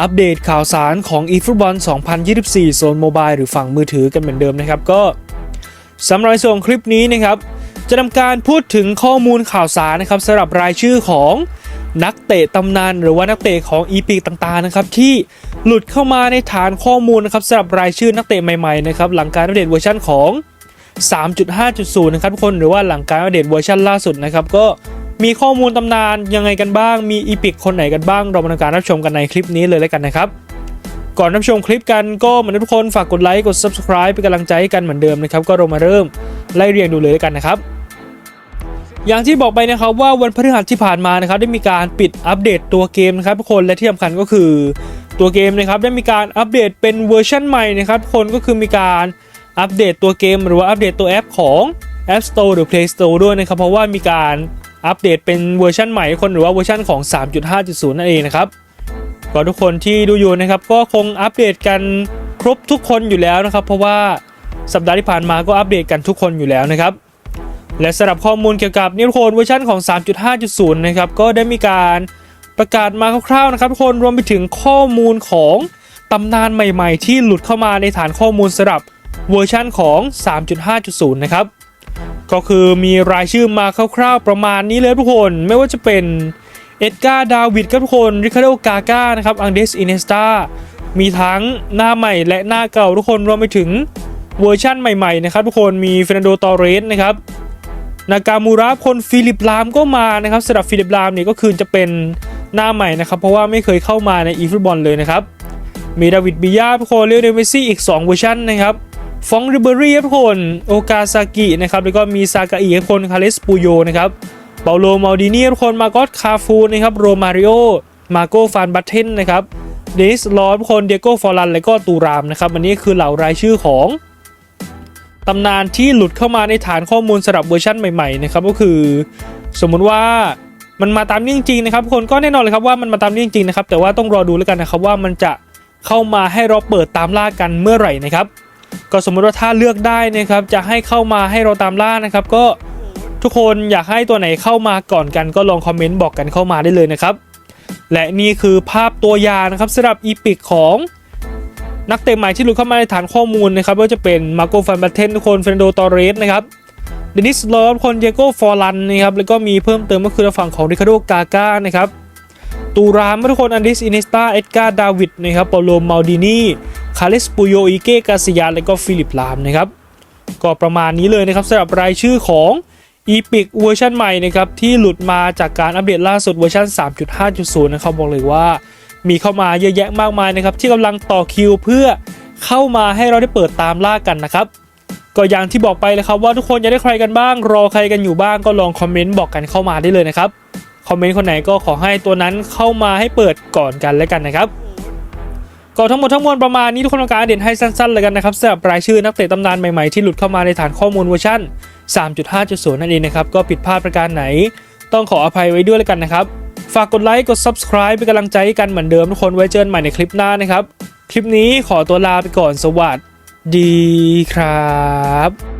อัปเดตข่าวสารของ eFootball 2024 โซนโมบายหรือฝั่งมือถือกันเหมือนเดิมนะครับ ก็สำหรับส่วนของคลิปนี้นะครับ จะทำการพูดถึงข้อมูลข่าวสารนะครับสำหรับรายชื่อของนักเตะตำนานหรือว่านักเตะของอีพิกต่างๆนะครับที่หลุดเข้ามาในฐานข้อมูลนะครับสำหรับรายชื่อนักเตะใหม่ๆนะครับหลังการอัปเดตเวอร์ชันของ 3.5.0 นะครับทุกคนหรือว่าหลังการอัปเดตเวอร์ชันล่าสุดนะครับก็ มีข้อมูลตำนานยังไงกันบ้าง มีอีพิกคนไหนกันบ้าง เรามาทำการรับชมกันในคลิปนี้เลยแล้วกันนะครับก่อนรับชมคลิปกันก็เหมือนทุกคนฝากกดไลค์กด subscribe เป็นกำลังใจให้กันเหมือนเดิมนะครับ ก็เรามาเริ่มไล่เรียงดูเลยแล้วกันนะครับ อย่างที่บอกไปนะครับว่าวันพฤหัสที่ผ่านมานะครับได้มีการปิดอัปเดตตัวเกมนะครับทุกคนและที่สำคัญก็คือตัวเกมนะครับได้มีการอัปเดตเป็นเวอร์ชันใหม่นะครับทุกคนก็คือมีการอัปเดตตัวเกม หรือว่าอัปเดตตัวแอปของ App Store หรือ Play Store ด้วยนะครับเพราะว่ามีการ อัปเดตเป็นเวอร์ชันใหม่คนหรือว่าเวอร์ชันของ 3.5.0 นั่นเองนะครับก็ทุกคนที่ดูอยู่นะครับก็คงอัปเดตกันครบทุกคนอยู่แล้วนะครับ เพราะว่าสัปดาห์ที่ผ่านมาก็อัปเดตกันทุกคนอยู่แล้วนะครับ และสำหรับข้อมูลเกี่ยวกับนิวโคนเวอร์ชันของ 3.5.0 นะครับก็ได้มีการประกาศมาคร่าวๆนะครับทุกคนรวมไปถึงข้อมูลของตำนานใหม่ๆ ที่หลุดเข้ามาในฐานข้อมูลสำหรับเวอร์ชันของ 3.5.0 นะครับ ก็คือมีรายชื่อมาคร่าวๆประมาณนี้เลยทุกคนไม่ว่าจะเป็นเอ็ดการ์ดาวิดครับทุกคนริคาร์โดกาก้านะครับอังเดสอินเนสตามีทั้งหน้าใหม่และหน้าเก่าทุกคนรวมไปถึงเวอร์ชั่นใหม่ๆนะครับทุกคนมีเฟรนโดตอเรสนะครับนากามูระคนฟิลิปลามก็มานะครับสำหรับฟิลิปลามเนี่ยก็คือจะเป็นหน้าใหม่นะครับ เพราะว่าไม่เคยเข้ามาในอีฟุตบอลเลยนะครับ มีดาวิดบิยาทุกคนเรียวเดเมซี่อีก 2 เวอร์ชันนะครับ ฟองริเบอรี่ครับทุกคน โอกาซากินะครับ แล้วก็มีซากาอิครับทุกคน คาเลสปูโยนะครับเปาโลมาดินีทุกคน มาโกอสคาฟูนะครับ โรมาริโอ มาโกฟานบัตเทนนะครับ เดนิสลอทุกคน เดียโก้ฟอรัน และก็ตูรามนะครับอันนี้คือเหล่ารายชื่อของตำนานที่หลุดเข้ามาในฐานข้อมูลสำหรับเวอร์ชันใหม่ๆนะครับก็คือ สมมุติว่ามันมาตามนี้จริงนะครับทุกคนก็แน่นอนเลยครับว่ามันมาตามนี้จริงนะครับ แต่ว่าต้องรอดูแล้วกันนะครับว่ามันจะเข้ามาให้เราเปิดตามล่ากันเมื่อไหร่นะครับ ก็สมมติว่าถ้าเลือกได้นะครับจะให้เข้ามาให้เราตามล่านะครับ ก็ทุกคนอยากให้ตัวไหนเข้ามาก่อนกันก็ลองคอมเมนต์บอกกันเข้ามาได้เลยนะครับ และนี่คือภาพตัวอย่างนะครับสำหรับอีพิกของนักเตะใหม่ที่หลุดเข้ามาในฐานข้อมูลนะครับว่าจะเป็นมาโกฟันบัตเทนทุกคนเฟรนโดตอเรสนะครับเดนิสลอฟคนเจโก้ฟอร์ลันนะครับแล้วก็มีเพิ่มเติมก็คือทางฝั่งของริคาโดกาก้านะครับตูรามทุกคนอันดิสอินเนสตาเอ็ดการ์ดาวิดนะครับเปาโลมาลดินี คาเลสปูโยอิเกกาซิยาและก็ฟิลิปลามนะครับก็ประมาณนี้เลยนะครับสำหรับรายชื่อของอีพิกเวอร์ชันใหม่นะครับที่หลุดมาจากการอัปเดตล่าสุดเวอร์ชัน 3.5.0 นะครับบอกเลยว่า มีเข้ามาเยอะแยะมากมายนะครับที่กำลังต่อคิวเพื่อเข้ามาให้เราได้เปิดตามล่ากันนะครับก็อย่างที่บอกไปเลยครับว่าทุกคนอยากได้ใครกันบ้าง รอใครกันอยู่บ้างก็ลองคอมเมนต์บอกกันเข้ามาได้เลยนะครับคอมเมนต์คนไหนก็ขอให้ตัวนั้นเข้ามาให้เปิดก่อนกันแล้วกันนะครับ ก็ทั้งหมดทั้งมวลประมาณนี้ทุกคนต้องการเด่นให้สั้นๆเลยกันนะครับสำหรับรายชื่อนักเตะตำนานใหม่ๆที่หลุดเข้ามาในฐานข้อมูลเวอร์ชัน3.5.0 นั่นเองนะครับก็ผิดพลาดประการไหน ต้องขออภัยไว้ด้วยแล้วกันนะครับฝากกดไลค์กด subscribe เป็นกำลังใจให้กันเหมือนเดิมทุกคนไว้เจอกันใหม่ในคลิปหน้านะครับ คลิปนี้ขอตัวลาไปก่อนสวัสดีครับ